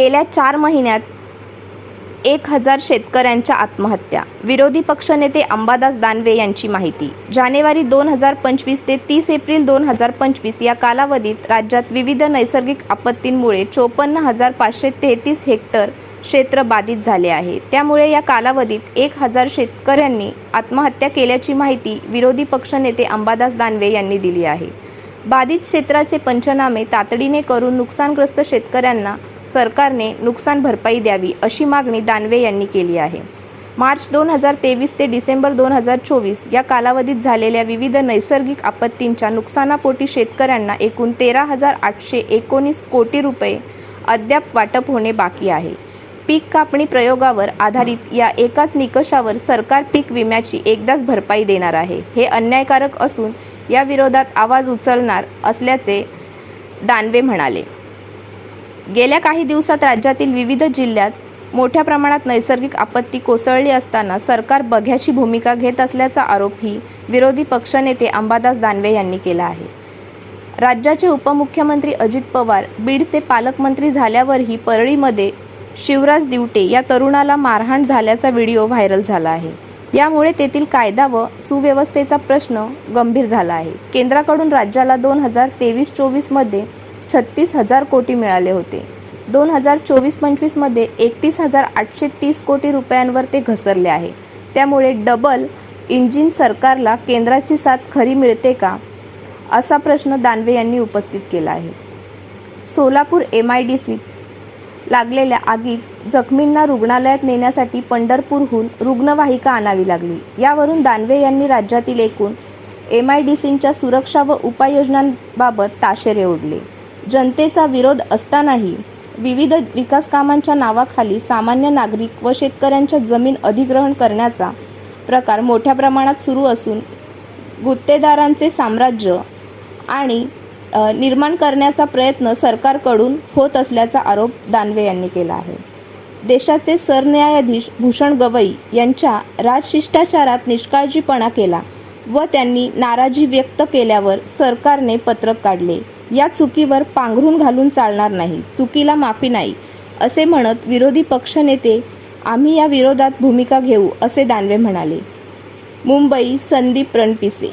गेल्या चार महिन्यात एक हजार शेतकऱ्यांच्या आत्महत्या. विरोधी पक्षनेते अंबादास दानवे यांची माहिती. जानेवारी दोन हजार पंचवीस ते तीस एप्रिल दोन हजार पंचवीस या कालावधीत राज्यात विविध नैसर्गिक आपत्तींमुळे चोपन्न हजार पाचशे तेहतीस हेक्टर क्षेत्र बाधित झाले आहे. त्यामुळे या कालावधीत एक हजार शेतकऱ्यांनी आत्महत्या केल्याची माहिती विरोधी पक्षनेते अंबादास दानवे यांनी दिली आहे. बाधित क्षेत्राचे पंचनामे तातडीने करून नुकसानग्रस्त शेतकऱ्यांना सरकारने नुकसान भरपाई द्यावी अशी मागणी दानवे यांनी केली आहे. मार्च दोन हजार तेवीस ते डिसेंबर दोन हजार चोवीस या कालावधीत झालेल्या विविध नैसर्गिक आपत्तींच्या नुकसानापोटी शेतकऱ्यांना एकूण तेरा हजार आठशे एकोणीस कोटी रुपये अद्याप वाटप होणे बाकी आहे. पीक कापणी प्रयोगावर आधारित या एकाच निकषावर सरकार पीक विम्याची एकदाच भरपाई देणार आहे. हे अन्यायकारक असून या विरोधात आवाज उचलणार असल्याचे दानवे म्हणाले. गेल्या काही दिवसात राज्यातील विविध जिल्ह्यात मोठ्या प्रमाणात नैसर्गिक आपत्ती कोसळली असताना सरकार बघ्याची भूमिका घेत असल्याचा आरोपही विरोधी पक्षनेते अंबादास दानवे यांनी केला आहे. राज्याचे उपमुख्यमंत्री अजित पवार बीडचे पालकमंत्री झाल्यावरही परळीमध्ये शिवराज दिवटे या तरुणाला मारहाण झाल्याचा व्हिडिओ व्हायरल झाला आहे. यामुळे तेथील कायदा व सुव्यवस्थेचा प्रश्न गंभीर झाला आहे. केंद्राकडून राज्याला दोन हजार तेवीस चोवीसमध्ये छत्तीस हजार कोटी मिळाले होते. दोन हजार चोवीस पंचवीसमध्ये एकतीस हजार आठशे तीस कोटी रुपयांवर ते घसरले आहे. त्यामुळे डबल इंजिन सरकारला केंद्राची साथ खरी मिळते का? असा प्रश्न दानवे यांनी उपस्थित केला आहे. सोलापूर एम आय डी सीत लागलेल्या आगीत जखमींना रुग्णालयात नेण्यासाठी पंढरपूरहून रुग्णवाहिका आणावी लागली. यावरून दानवे यांनी राज्यातील एकूण एम आय डी सींच्या सुरक्षा व उपाययोजनांबाबत ताशेरे ओढले. जनतेचा विरोध असतानाही विविध विकास कामांच्या नावाखाली सामान्य नागरिक व शेतकऱ्यांच्या जमीन अधिग्रहण करण्याचा प्रकार मोठ्या प्रमाणात सुरू असून गुत्तेदारांचे साम्राज्य आणि निर्माण करण्याचा प्रयत्न सरकारकडून होत असल्याचा आरोप दानवे यांनी केला आहे. देशाचे सरन्यायाधीश भूषण गवई यांच्या राजशिष्टाचारात निष्काळजीपणा केला व त्यांनी नाराजी व्यक्त केल्यावर सरकारने पत्रक काढले. या चुकीवर पांघरून घालून चालणार नाही. चुकीला माफी नाही. असे म्हणत विरोधी पक्षनेते आम्ही या विरोधात भूमिका घेऊ असे दानवे म्हणाले. मुंबई संदीप रणपिसे